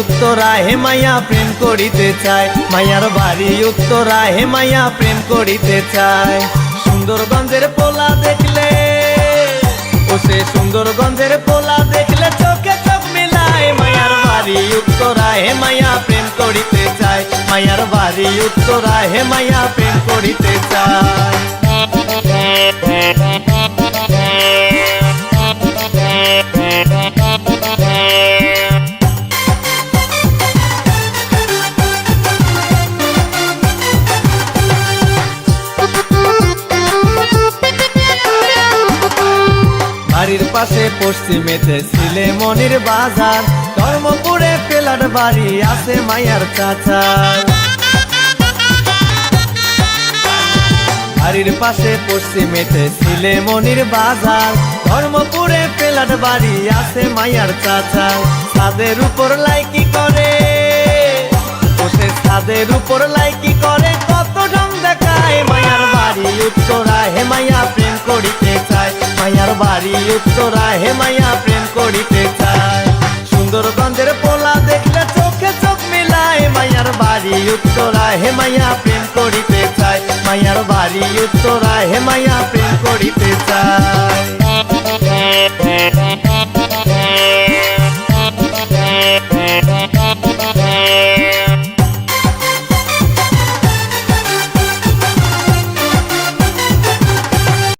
উত্তরা হে মাইয়া প্রেম করিতে চায়। মাইয়ার বাড়ি উত্তরা হে মাইয়া প্রেম করিতে চায়। সুন্দরগঞ্জের পোলা দেখলে, ও সে সুন্দরগঞ্জের পোলা দেখলে চোখে চোখ মিলায়। মায়ার বাড়ি উত্তরা হে মাইয়া প্রেম করিতে চায়। মায়ার বাড়ি উত্তরা হে মাইয়া প্রেম করিতে চায়। বাড়ির পাশে পশ্চিমেতে ছিলে মনির বাজার। ধর্মপুরে পেলার বাড়ি আছে মায়ার চাচার বাড়ির পাশে পশ্চিমেতে ছিলে মনির বাজার। ধর্মপুরে পেলার বাড়ি আছে মায়ার চাচার ছাদের উপর লাইকি করে। বসে ছাদের উপর লাইকি উত্তরা হে মাইয়া প্রেম করিতে চায়। সুন্দরগঞ্জের পোলা দেখলে চোখে চোখ মিলায়। মাইয়ার বাড়ি উত্তরা হে মাইয়া প্রেম করিতে চায়। মাইয়ার বাড়ি উত্তরা হে মাইয়া প্রেম করিতে